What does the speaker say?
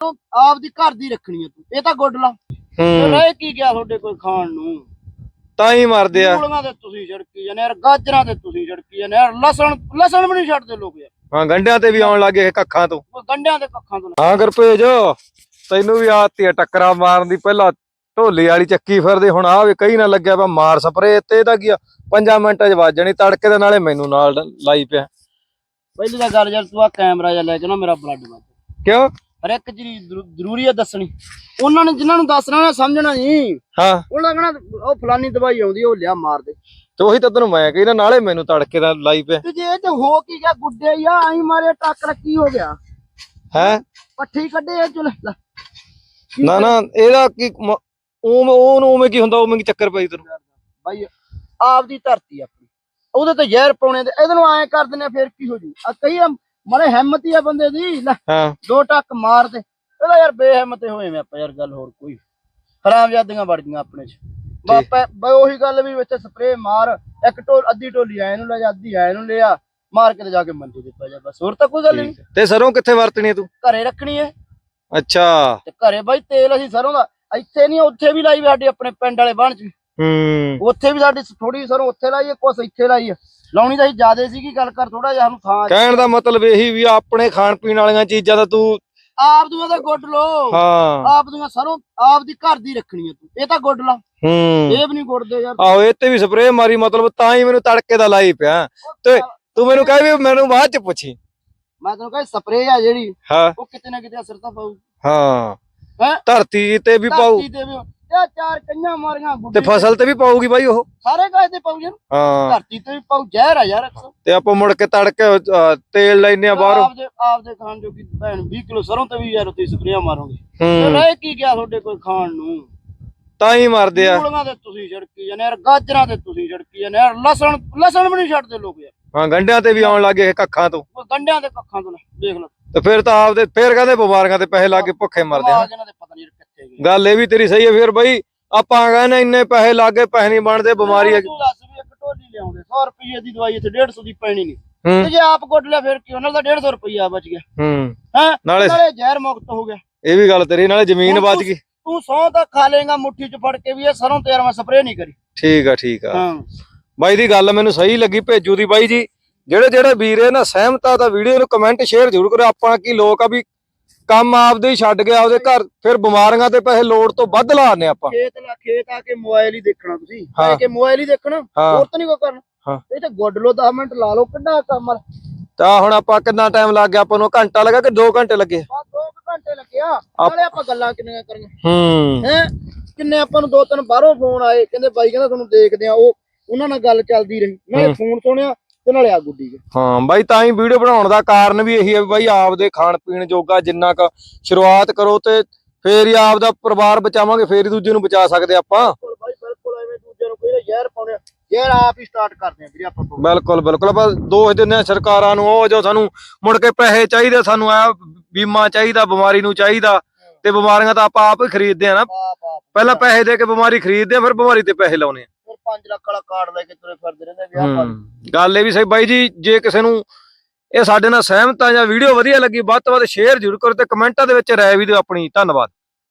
ਤੂੰ ਆਪਦੀ ਘਰ ਦੀ ਰੱਖਣੀ ਆ ਤੂੰ। ਇਹ ਤਾਂ ਗੁੱਡ ਲਾ। ਤੇ ਹੂੰ ਰਹਿ ਕੀ ਗਿਆ ਤੁਹਾਡੇ ਕੋਈ ਖਾਣ ਨੂੰ? ਤਾਂ ਹੀ ਮਰਦੇ ਆ। ਮੂਲੀਆਂ ਤੇ ਤੁਸੀਂ ਛੜਕੀ ਜਾਂਦੇ ਯਾਰ ਗਾਜਰਾਂ ਤੇ ਤੁਸੀਂ ਛੜਕੀ ਜਾਂਦੇ ਯਾਰ ਲਸਣ ਲਸਣ ਵੀ ਨਹੀਂ ਛੱਡਦੇ ਲੋਕ ਯਾਰ। ਹਾਂ ਗੰਡਿਆਂ ਤੇ ਵੀ ਆਉਣ ਲੱਗੇ ਕੱਖਾਂ ਤੋਂ। ਗੰਡਿਆਂ ਦੇ ਕੱਖਾਂ ਤੋਂ ਹਾਂ ਗੁਰਪੇਜ ਤੈਨੂੰ ਵੀ ਆਤੀ ਆ ਟੱਕਰਾਂ ਮਾਰਨ ਦੀ। ਪਹਿਲਾਂ ਢੋਲੀ ਵਾਲੀ ਚੱਕੀ ਫਿਰਦੇ ਹੁਣ ਆ ਵੀ ਕਈ ਨਾ ਲੱਗਿਆ ਵਾ ਮਾਰ ਸਪਰੇ ਤੇ ਇਹਦਾ ਕੀ ਆ? ਪੰਜਾਂ ਮਿੰਟਾਂ 'ਚ ਵੱਜ ਜਾਣੀ ਤੜਕੇ ਦੇ ਨਾਲੇ ਮੈਨੂੰ ਨਾਲ ਲਾਈ ਪਿਆ। ਪਹਿਲੀ ਤਾਂ ਗੱਲ ਯਾਰ ਤੂੰ ਆ ਕੈਮਰਾ ਜਿਹਾ ਲੈ ਕੇ ਨਾ ਮੇਰਾ ਬਲੱਡ ਵੱਜ ਕਿਉਂ? ਹਰ ਇੱਕ ਜ਼ਰੂ- ਜ਼ਰੂਰੀ ਹੈ ਦੱਸਣੀ। ਉਹਨਾਂ ਨੇ ਜਿਨ੍ਹਾਂ ਨੂੰ ਦੱਸਣਾ ਨਾ ਸਮਝਣਾ ਨਹੀਂ ਹਾਂ। ਉਹਨਾਂ ਕਹਣਾ ਉਹ ਫਲਾਨੀ ਦਵਾਈ ਆਉਂਦੀ ਉਹ ਲਿਆ ਮਾਰ ਦੇ। ਤੇ ਉਹੀ ਤਾਂ ਤੈਨੂੰ ਮੈਂ ਕਹੀ ਨਾ ਨਾਲੇ ਮੈਨੂੰ ਤੜਕੇ ਦਾ ਲਾਈ ਪਿਆ ਤੇ ਜੇ ਇਹ ਤੇ ਹੋ ਕੀ ਗਿਆ ਗੁੱਡੇ ਆ ਆਈ ਮਾਰੇ ਟੱਕਰ ਕੀ ਹੋ ਗਿਆ। ਹੈ? ਪੱਠੀ ਕੱਢੇ ਆ ਚਲ। ਨਾ ਨਾ ਇਹਦਾ ਕੀ ਮ- ਉਹ ਉਹਨੂੰ ਉਵੇਂ ਕੀ ਹੁੰਦਾ ਉਵੇਂ ਕੀ ਚੱਕਰ ਪਈ ਤੈਨੂੰ? ਬਾਈ ਆਪਦੀ ਧਰਤੀ ਆਪਣੀ। ਉਹਦੇ ਤੇ ਜ਼ਹਿਰ ਪਾਉਣੇ ਤੇ ਇਹਦੇ ਨੂੰ ਐਂ ਕਰ ਦਿੰਦੇ ਆ, ਫਿਰ ਕੀ ਹੋ ਜੂ? ਆ ਕਈ ਮਰੇ ਹਿੰਮਤ ਹੀ ਆ ਬੰਦੇ ਦੀ ਲੈ ਹਾਂ। ਦੋ ਟੱਕ ਮਾਰ ਦੇ ਇਹਦਾ ਯਾਰ ਬੇਹਿੰਮਤੇ ਹੋਏ ਮੈਂ ਆਪਾਂ ਯਾਰ ਗੱਲ ਹੋਰ ਕੋਈ। ਹਰਾਮਜ਼ਾਦੀਆਂ ਵੜ ਗਈਆਂ ਆਪਣੇ ਚ। ਬਾਪਾ ਬਈ ਉਹੀ ਗੱਲ ਵੀ ਵਿੱਚ ਸਪਰੇ ਮਾਰ ਇੱਕ ਟੋਲ ਅੱਧੀ ਟੋਲੀ ਐ ਨੂੰ ਲੈ ਜਾ ਅੱਧੀ ਐ ਨੂੰ ਲਿਆ ਮਾਰ ਕੇ ਤੇ ਜਾ ਕੇ ਮੰਜੇ ਤੇ ਪੈ ਜਾ ਬਸ। ਹੋਰ ਤਾਂ ਕੋਈ ਗੱਲ ਨਹੀਂ। ਤੇ ਸਰੋਂ ਕਿੱਥੇ ਵਰਤਣੀ ਹੈ ਤੂੰ? ਘਰੇ ਰੱਖਣੀ ਐ ਅੱਛਾ। ਤੇ ਘਰੇ ਬਾਈ ਤੇਲ ਅਸੀਂ ਸਰੋਂ ਦਾ ਇੱਥੇ ਨਹੀਂ ਉੱਥੇ ਵੀ ਲਾਈ ਸਾਡੇ ਆਪਣੇ ਪਿੰਡ ਵਾਲੇ ਬਾਣ ਚ। ਵੀ। ਹੂੰ। ਉੱਥੇ ਵੀ ਸਾਡੀ ਥੋੜੀ ਸਰੋਂ ਉੱਥੇ ਲਾਈ ਐ ਕੁਛ ਇੱਥੇ ਲਾਈ ਐ ਲਾਉਣੀ ਤਾਂ ਜ਼ਿਆਦੇ ਸੀਗੀ ਗੱਲ ਕਰ ਥੋੜਾ ਜਿਹਾ ਸਾਨੂੰ ਥਾਂ ਕਹਿਣ ਦਾ ਮਤਲਬ ਇਹੀ ਵੀ ਆਪਣੇ ਖਾਣ ਪੀਣ ਵਾਲੀਆਂ ਚੀਜ਼ਾਂ ਦਾ ਤੂੰ ਆਪ ਦੀਆਂ ਤਾਂ ਗੁੱਡ ਲੋ ਹਾਂ। ਆਪ ਦੀਆਂ ਸਰੋਂ ਆਪ ਦੀ ਘਰ ਦੀ ਰੱਖਣੀ ਐ ਤੂੰ। ਇਹ ਤਾਂ ਗੁੱਡ ਲਾ। ਹੂੰ। ਇਹ ਵੀ ਨਹੀਂ ਗੁੱਡਦੇ ਯਾਰ। ਆਹੋ ਇਹ ਤੇ ਵੀ ਸਪਰੇਅ ਮਾਰੀ ਮਤਲਬ ਤਾਂ ਹੀ ਮੈਨੂੰ ਤੜਕੇ ਦਾ ਲਾਈ ਪਿਆ। ਤੇ ਤੂੰ ਮੈਨੂੰ ਕਹਿ ਵੀ ਮੈਨੂੰ ਬਾਅਦ ਚ ਪੁੱਛੀ। ਮੈਂ ਤੈਨੂੰ ਕਹਿੰਦਾ ਸਪਰੇ ਆ ਜਿਹੜੀ ਹਾਂ। ਉਹ ਕਿਤੇ ਨਾ ਕਿਤੇ ਅਸਰ ਤਾਂ ਹਾਂ। ਹੈਂ? ਧਰਤੀ ਤੇ ਵੀ ਪਾਉ ਧਰਤੀ ਤੇ ਵੀ ਇਹ ਚਾਰ ਕੰਨਾਂ ਮਾਰੀਆਂ ਤੇ ਗੁੱਡੀ ਫਸਲ ਤੇ ਵੀ ਪਾਉਗੀ ਬਾਈ ਉਹ? ਸਾਰੇ ਗਾਇ ਤੇ ਪਾਉ ਹਾਂ। ਧਰਤੀ ਤੇ ਵੀ ਪਾਉ ਜ਼ਹਿਰ ਆ ਯਾਰ ਅਕਸਰ ਤੇ ਆਪਾਂ ਮੁੜ ਕੇ ਤੜਕੇ ਅਹ, ਤੇਲ ਲੈਨੇ ਆ ਬਾਹਰੋਂ। ਆਪਦੇ ਆਪਦੇ ਖਾਣ ਜੋਗੀ ਭੈਣ 20 ਕਿਲੋ ਸਰੋਂ ਤੇ ਵੀ ਯਾਰ ਤੁਸੀਂ ਸਪਰੇਆਂ ਮਾਰੋਗੇ। ਤੇ ਹੂੰ ਰਹਿ ਕੀ ਗਿਆ ਤੁਹਾਡੇ ਕੋਈ ਖਾਣ ਨੂੰ? ਤਾਂ ਹੀ ਮਰਦੇ ਆ। ਮੂਲੀਆਂ ਤੇ ਤੁਸੀਂ ਛੜਕੀ ਜਾਂਦੇ ਯਾਰ ਗਾਜਰਾਂ ਤੇ ਤੁਸੀਂ ਛੜਕੀ ਜਾਂਦੇ ਯਾਰ ਲਸਣ ਲਸਣ ਵੀ ਨਹੀਂ ਛੱਡਦੇ ਲੋਕ ਯਾਰ। ਹਾਂ ਗੰਡਿਆਂ ਤੇ ਵੀ ਆਉਣ ਲੱਗੇ ਕੱਖਾਂ ਤੋਂ। ਉਹ ਗੰਡਿਆਂ ਦੇ ਕੱਖਾਂ ਤੋਂ ਦੇਖ ਲਓ। ਤੇ ਫਿਰ ਤਾਂ ਆਪਦੇ ਫਿਰ ਕਹਿੰਦੇ ਬਿਮਾਰੀਆਂ ਤੇ ਪੈਸੇ ਲਾ ਕੇ ਭੁੱਖੇ ਮਰਦੇ ਆ। ਆਵਾਜ਼ ਇਹਨਾਂ ਦੇ ਗੱਲ ਇਹ ਵੀ ਤੇਰੀ ਸਹੀ ਹੈ ਫਿਰ ਬਈ ਆਪਾਂ ਕਹਿੰਦੇ ਇੰਨੇ ਪੈਸੇ ਲੱਗੇ ਪੈਸੇ ਨਹੀਂ ਬਣਦੇ ਬਿਮਾਰੀ ਹੈ। ਤੂੰ ਦੱਸ ਵੀ ਇੱਕ ਟੋਲੀ ਲਿਆਉਂਦੇ 100 ਰੁਪਏ ਦੀ ਦਵਾਈ ਇੱਥੇ 150 ਦੀ ਪੈਣੀ ਨਹੀਂ। ਤੇ ਜੇ ਆਪ ਗੁੱਟ ਲਿਆ ਫਿਰ ਕੀ ਉਹਨਾਂ ਦਾ 150 ਰੁਪਇਆ ਬਚ ਗਿਆ। ਹੂੰ। ਹੈ? ਨਾਲੇ ਜ਼ਹਿਰ ਮੁਕਤ ਹੋ ਗਿਆ। ਇਹ ਵੀ ਗੱਲ ਤੇਰੀ ਨਾਲੇ ਜ਼ਮੀਨ ਬਚ ਗਈ। ਤੂੰ ਸੌ ਤਾਂ ਖਾ ਲੇਗਾ ਮੁੱਠੀ ਚ ਫੜ ਕੇ ਵੀ ਇਹ ਸਰੋਂ ਤੇ ਯਾਰ ਮੈਂ ਸਪਰੇਅ ਨਹੀਂ ਕਰੀ। ਠੀਕ ਆ ਠੀਕ ਆ। ਹਾਂ। ਬਾਈ ਦੀ ਗੱਲ ਮੈਨੂੰ ਸਹੀ ਲੱਗੀ ਭੇਜੂ ਦੀ ਬਾਈ ਜੀ। ਜਿਹੜੇ ਜਿਹੜੇ ਵੀਰੇ ਨਾ ਸਹਿਮਤ ਵੀਡੀਓ ਨੂੰ ਕਮੈਂਟ ਸ਼ੇਅਰ ਜ਼ਰੂਰ ਕਰੋ ਆਪਾਂ ਕੀ ਲੋਕ ਆ ਵੀ ਕੰਮ ਆਪਦੇ ਹੀ ਛੱਡ ਗਿਆ ਉਹਦੇ ਘਰ ਫਿਰ ਬਿਮਾਰੀਆਂ ਤੇ ਪੈਸੇ ਲੋੜ ਤੋਂ ਵੱਧ ਲਾਣੇ ਆਪਾਂ। ਖੇਤ ਲਾ ਖੇਤ ਆ ਕੇ ਮੋਬਾਈਲ ਹੀ ਦੇਖਣਾ ਤੁਸੀਂ। ਆ ਕੇ ਮੋਬਾਈਲ ਹੀ ਦੇਖਣਾ ਹੋਰ ਤਾਂ ਨਹੀਂ ਕੋਈ ਕਰਨਾ। ਇਹ ਤਾਂ ਗੁੱਡ ਲੋ 10 ਮਿੰਟ ਲਾ ਲਓ ਕਿੱਡਾ ਕੰਮ ਆ। ਤਾਂ ਹੁਣ ਆਪਾਂ ਕਿੰਨਾ ਟਾਈਮ ਲੱਗ ਗਿਆ ਆਪਾਂ ਨੂੰ ਘੰਟਾ ਲੱਗਾ ਕਿ 2 ਘੰਟੇ ਲੱਗੇ? ਬਸ ਦੋ ਕੁ ਘੰਟੇ ਲੱਗਿਆ ਨਾਲੇ ਆਪਾਂ ਗੱਲਾਂ ਕਿੰਨੀਆਂ ਕਰੀਆਂ। ਹੂੰ। ਹੈ? ਕਿੰਨੇ ਆਪਾਂ ਨੂੰ ਦੋ ਤਿੰਨ ਬਾਹਰੋਂ ਫੋਨ ਆਏ ਕਹਿੰਦੇ ਬਾਈ ਕਹਿੰਦਾ ਤੁਹਾਨੂੰ ਦੇਖਦੇ ਆ ਉਹ ਉਹਨਾਂ ਨਾਲ ਗੱਲ ਚੱਲਦੀ ਰਹੀ। ਹੂੰ। ਫੋਨ ਸੁਣਿਆ ਤੇ ਨਾਲੇ ਆ ਗੁੱਡੀ ਗਏ ਹਾਂ ਬਾਈ ਤਾਂ ਹੀ ਵੀਡੀਓ ਬਣਾਉਣ ਦਾ ਕਾਰਨ ਵੀ ਇਹੀ ਹੈ ਬਾਈ ਆਪਦੇ ਖਾਣ ਪੀਣ ਜੋਗਾ ਜਿੰਨਾ ਕ ਸ਼ੁਰੂਆਤ ਕਰੋ ਤੇ ਫੇਰ ਹੀ ਆਪਦਾ ਪਰਿਵਾਰ ਬਚਾਵਾਂਗੇ ਫੇਰ ਹੀ ਦੂਜੇ ਨੂੰ ਬਚਾ ਸਕਦੇ ਆਪਾਂ। ਬਿਲਕੁਲ ਬਾਈ ਬਿਲਕੁਲ ਐਵੇਂ ਦੂਜੇ ਨੂੰ ਕੋਈ ਜ਼ਹਿਰ ਪਾਉਣੇ ਜ਼ਹਿਰ ਆਪ ਹੀ ਸਟਾਰਟ ਕਰਦੇ ਆ ਵੀਰੇ ਆਪਾਂ ਤੋਂ। ਬਿਲਕੁਲ ਬਿਲਕੁਲ। ਆਪਾਂ ਦੋਸ਼ ਦਿੰਦੇ ਆ ਸਰਕਾਰਾਂ ਨੂੰ ਉਹ ਜੋ ਸਾਨੂੰ ਮੁੜ ਕੇ ਪੈਸੇ ਚਾਹੀਦੇ ਸਾਨੂੰ ਆ ਬੀਮਾ ਚਾਹੀਦਾ ਬਿਮਾਰੀ ਨੂੰ ਚਾਹੀਦਾ ਤੇ ਬਿਮਾਰੀਆਂ ਤਾਂ ਆਪਾਂ ਆਪ ਹੀ ਖਰੀਦਦੇ ਆ ਨਾ। ਆਪ ਆਪ। ਪਹਿਲਾਂ ਪੈਸੇ ਦੇ ਕੇ ਬਿਮਾਰੀ ਖਰੀਦਦੇ ਆ ਫਿਰ ਬਿਮਾਰੀ ਤੇ ਪੈਸੇ ਲਾਉਨੇ ਆ। 5 ਲੱਖ ਵਾਲਾ ਕਾਰਡ ਲੈ ਕੇ ਤੁਰੇ ਫਿਰਦੇ ਰਹਿੰਦੇ ਵਿਆਹ ਪਾ ਹੂੰ। ਗੱਲ ਇਹ ਵੀ ਸਹੀ ਬਾਈ ਜੀ ਜੇ ਕਿਸੇ ਨੂੰ ਇਹ ਸਾਡੇ ਨਾਲ ਸਹਿਮਤ ਆ ਜਾਂ ਵੀਡੀਓ ਵਧੀਆ ਲੱਗੀ ਵੱਧ ਤੋਂ ਵੱਧ ਸ਼ੇਅਰ ਜ਼ਰੂਰ ਕਰੋ ਤੇ ਕਮੈਂਟਾਂ ਦੇ ਵਿੱਚ ਰਾਏ ਵੀ ਦਿਓ ਆਪਣੀ। ਧੰਨਵਾਦ।